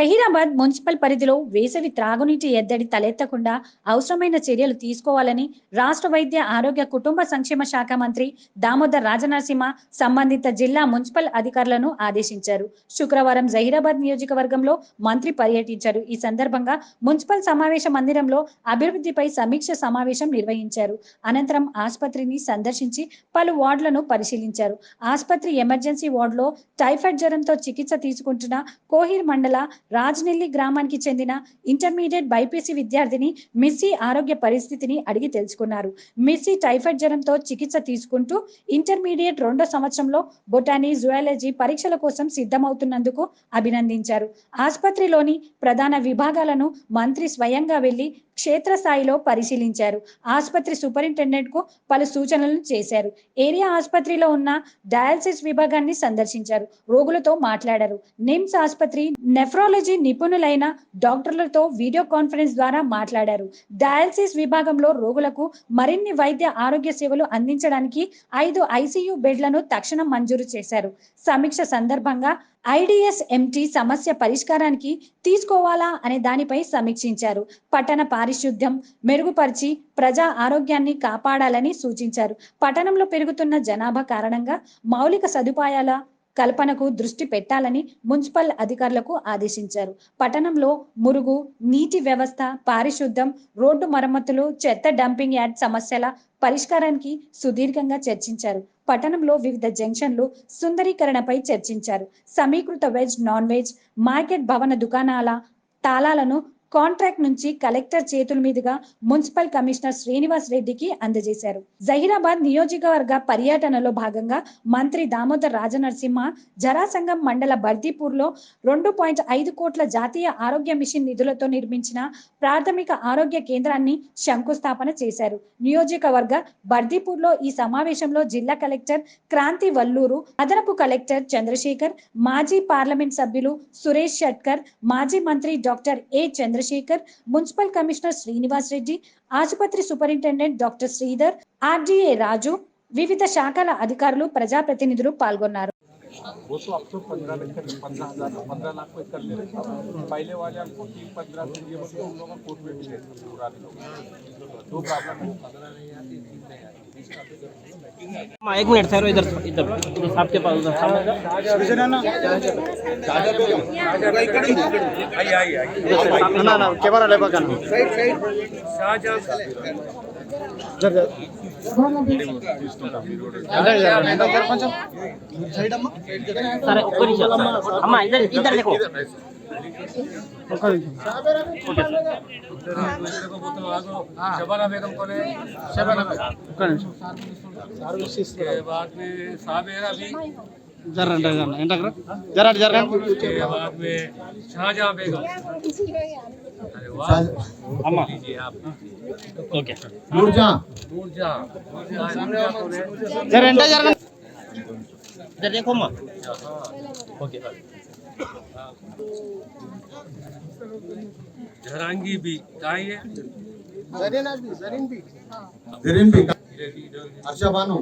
Zaheerabad municipal పరిధిలో వేసవి త్రాగునీటి ఎద్దడి తలెత్తకుండా అవసరమైన చర్యలు తీసుకోవాలని రాష్ట్ర వైద్య ఆరోగ్య కుటుంబ సంక్షేమ శాఖ మంత్రి దామోదర్ రాజనరసింహ సంబంధిత జిల్లా మున్సిపల్ అధికారులను ఆదేశించారు. శుక్రవారం జహీరాబాద్ నియోజకవర్గంలో మంత్రి పర్యటించారు. ఈ సందర్భంగా మున్సిపల్ సమావేశ మందిరంలో అభివృద్ధిపై సమీక్ష సమావేశం నిర్వహించారు. అనంతరం ఆసుపత్రిని సందర్శించి పలు వార్డులను పరిశీలించారు. ఆసుపత్రి ఎమర్జెన్సీ వార్డులో టైఫాయిడ్ జ్వరంతో చికిత్స తీసుకుంటున్న కోహిర్ మండల రాజనెల్లి గ్రామానికి చెందిన ఇంటర్మీడియట్ బైపీసీ విద్యార్థిని మిస్సీ ఆరోగ్య పరిస్థితిని అడిగి తెలుసుకున్నారు. మిస్సీ టైఫాయిడ్ జ్వరంతో చికిత్స తీసుకుంటూ ఇంటర్మీడియట్ రెండో సంవత్సరంలో బొటానీ జువాలజీ పరీక్షల కోసం సిద్ధమవుతున్నందుకు అభినందించారు. ఆసుపత్రిలోని ప్రధాన విభాగాలను మంత్రి స్వయంగా వెళ్ళి క్షేత్రస్థాయిలో పరిశీలించారు. ఆసుపత్రి సూపరింటెండెంట్కు పలు సూచనలు చేశారు. ఏరియా ఆసుపత్రిలో ఉన్న డయాలసిస్ విభాగాన్ని సందర్శించారు. రోగులతో మాట్లాడారు. నిమ్స్ ఆసుపత్రి నెఫ్రాలజీ నిపుణులైన డాక్టర్లతో వీడియో కాన్ఫరెన్స్ ద్వారా మాట్లాడారు. డయాలసిస్ విభాగంలో రోగులకు మరిన్ని వైద్య ఆరోగ్య సేవలు అందించడానికి ఐదు ఐసీయూ బెడ్లను తక్షణం మంజూరు చేశారు. సమీక్ష సందర్భంగా ఐడిఎస్ ఎంటీ సమస్య పరిష్కారానికి తీసుకోవాలా అనే దానిపై సమీక్షించారు. పట్టణ పారిశుద్ధ్యం మెరుగుపరిచి ప్రజా ఆరోగ్యాన్ని కాపాడాలని సూచించారు. పట్టణంలో పెరుగుతున్న జనాభా కారణంగా మౌలిక సదుపాయాల కల్పనకు దృష్టి పెట్టాలని మున్సిపల్ అధికారులకు ఆదేశించారు. పట్టణంలో మురుగు నీటి వ్యవస్థ పారిశుద్ధ్యం రోడ్డు మరమ్మతులు చెత్త డంపింగ్ యార్డ్ సమస్యల పరిష్కారానికి సుదీర్ఘంగా చర్చించారు. పట్టణంలో వివిధ జంక్షన్లు సుందరీకరణపై చర్చించారు. సమీకృత వెజ్ నాన్ వెజ్ మార్కెట్ భవన దుకాణాల తాళాలను కాంట్రాక్ట్ నుంచి కలెక్టర్ చేతుల మీదుగా మున్సిపల్ కమిషనర్ శ్రీనివాస్ రెడ్డికి అందజేశారు. జహీరాబాద్ నియోజకవర్గ పర్యటనలో భాగంగా మంత్రి దామోదర్ రాజనరసింహ జరాసంగం మండల బర్దీపూర్లో రెండు పాయింట్ ఐదు కోట్ల జాతీయ ఆరోగ్య మిషన్ నిధులతో నిర్మించిన ప్రాథమిక ఆరోగ్య కేంద్రాన్ని శంకుస్థాపన చేశారు. నియోజకవర్గ బర్దీపూర్లో ఈ సమావేశంలో జిల్లా కలెక్టర్ క్రాంతి వల్లూరు అదనపు కలెక్టర్ చంద్రశేఖర్ మాజీ పార్లమెంట్ సభ్యులు సురేష్ షట్కర్ మాజీ మంత్రి doctor A Chandrasekhar municipal commissioner Srinivas Reddy ఆసుపత్రి superintendent doctor Sridhar RDA Raju వివిధ శాఖల అధికారులు ప్రజాప్రతినిధులు పాల్గొన్నారు वो तो अब तो पंद्रह लाख पंद्रह हजार पंद्रह लाख को कर ले रहे हैं। पहले वाले हमको तीन पंद्रह से ये बोलते उन लोगों को कोर्ट में भी ले पूरा लोग दो प्रॉब्लम है हाँ, हाँ, एक मिनट सर इधर इधर। तो आपके पास उधर ना ना कैमरा ले बघा సరే ఒక్క నిమిషం అమ్మ ఇద్దరు ఇద్దరు లేకో शबाना बेगम कौन है शबाना बेगम उसके बाद में साबेरा भी జరగండి జరగండి జరగండి జరగండి उसके बाद में शाहजहां बेगम अरे वाह అమ్మ लीजिए आप ఓకే नूरजहां नूरजहां नूरजहां कौन है జరగండి జరగండి ఇద్దరు देखो అమ్మ ఓకే जहरांगी भी कहाँ है जरीन भी हर्षा बानो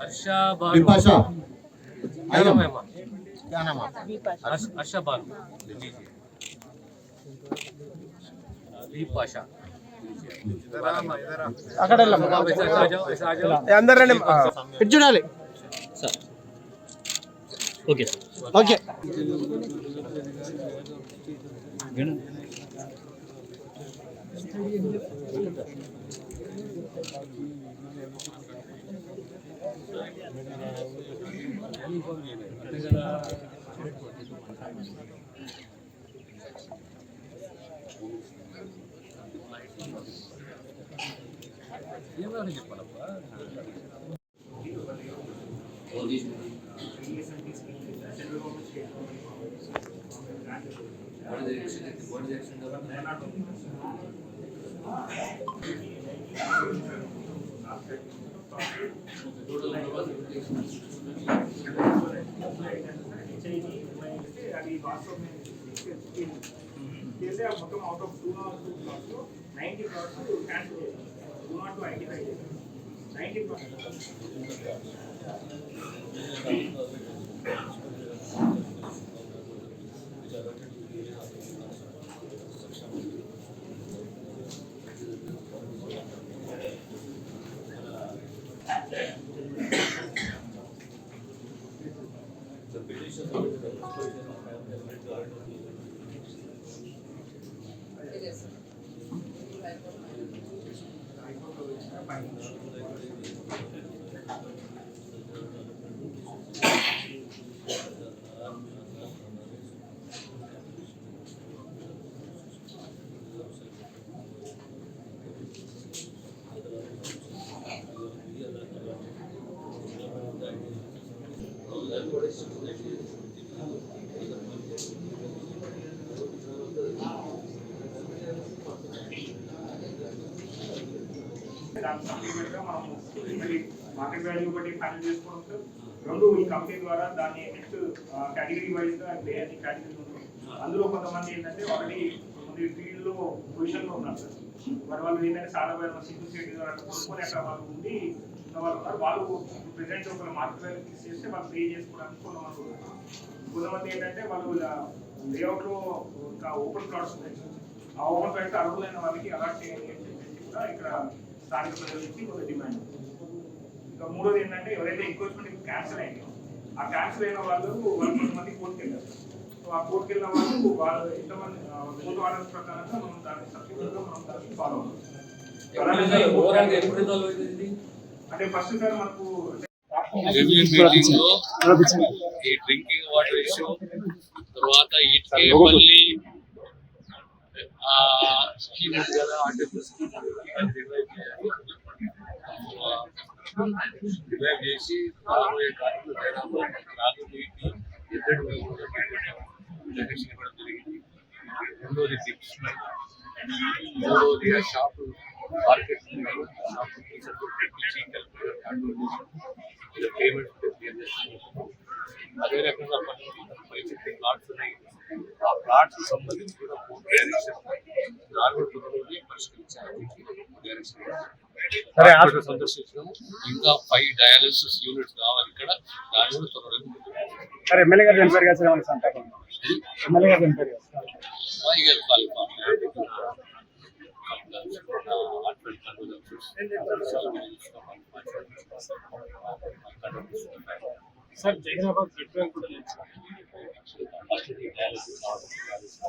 अर्षा बानो बिपाशा क्या नाम है माँ क्या नाम आपका अर्श- अर्षा बानो लीजिए बिपाशा అక్కడ అందరు రండి ఇటు చూడాలి ఓకే ఓకే ఏమని చెప్పాలబ్బా చేస్తే ఆ మొత్తం out of two nought two plots ninety plots cancel చేశారు టూ నాట్ años. ఐటీ దాని సప్లిమెంట్గా మనం మళ్ళీ మార్కెట్ వాల్యూ బట్టి ఫైనల్ చేసుకోవచ్చు. రెండు ఈ కంపెనీ ద్వారా దాన్ని నెక్స్ట్ కేటగిరీ వైజ్గా అంటే అన్ని అందులో కొంతమంది ఏంటంటే ఒకటి కొంతమంది ఫీల్డ్లో పొజిషన్లో ఉన్నారు సార్. మరి వాళ్ళు ఏంటంటే సాధారణ సింగిల్ సీట్ కొనుక్కొని అక్కడ వాళ్ళు ఉండి వాళ్ళు ఉన్నారు. వాళ్ళు ప్రెసెంట్ ఒక మార్కెట్ వాల్యూ ఫిక్స్ చేస్తే వాళ్ళు పే చేసుకోవడానికి కొంతమంది కొంతమంది ఏంటంటే వాళ్ళు లేఅవుట్లో ఇంకా ఓపెన్ ప్లాట్స్ ఉన్నాయి. ఆ ఓపెన్ ప్లాట్స్ అర్హులైన వాళ్ళకి అలాట్ చేయండి అని చెప్పేసి కూడా ఇక్కడ స్థానిక ప్రజల నుంచి కొంత డిమాండ్ ఇంకా మూడోది ఏంటంటే ఎవరైతే ఎంక్రోచ్మెంట్ క్యాన్సిల్ అయ్యాయో ఆ క్యాన్సిల్ అయిన వాళ్ళు వాళ్ళు కొంతమంది కోర్టుకి వెళ్ళారు. సో ఆ కోర్టుకి వెళ్ళిన వాళ్ళు వాళ్ళు ఎంతమంది కోర్టు ఆర్డర్స్ ప్రకారంగా మనం దాన్ని సబ్సిడీగా మనం దాన్ని ఫాలో అవ్వాలి అంటే ఫస్ట్ సార్ మనకు ఈ డ్రింకింగ్ వాటర్ ఇష్యూ తర్వాత ఇటుకే మళ్ళీ ఆ స్కీమ్ ఉంది కదా ఆర్టికల్ స్కీమ్ అది రివైవ్ చేయాలి రివైవ్ చేసి రాబోయే కాలంలో జనాభా తాగునీటి ఎద్దడి డొనేషన్ ఇవ్వడం జరిగింది రెండోది టిప్స్ మూడోది ఆ షాపు మార్కెట్ షాపు తెప్పించి పేమెంట్ అదే రకంగా కొన్ని పరిస్థితి ప్లాట్స్ ఉన్నాయి ఆ ప్లాట్స్ సంబంధించి కూడా నాలుగు తొమ్మిది సందర్శించడం ఇంకా ఫైవ్ డయాలిసిస్ యూనిట్స్ కావాలి ఇక్కడ. దాని కూడా త్వరగా సరే ఎమ్మెల్యే గారు ఎంపైర్ గారు ఎమ్మెల్యే ఎంపైర్ సార్ జైరాబాద్ బ్లడ్ బ్యాంక్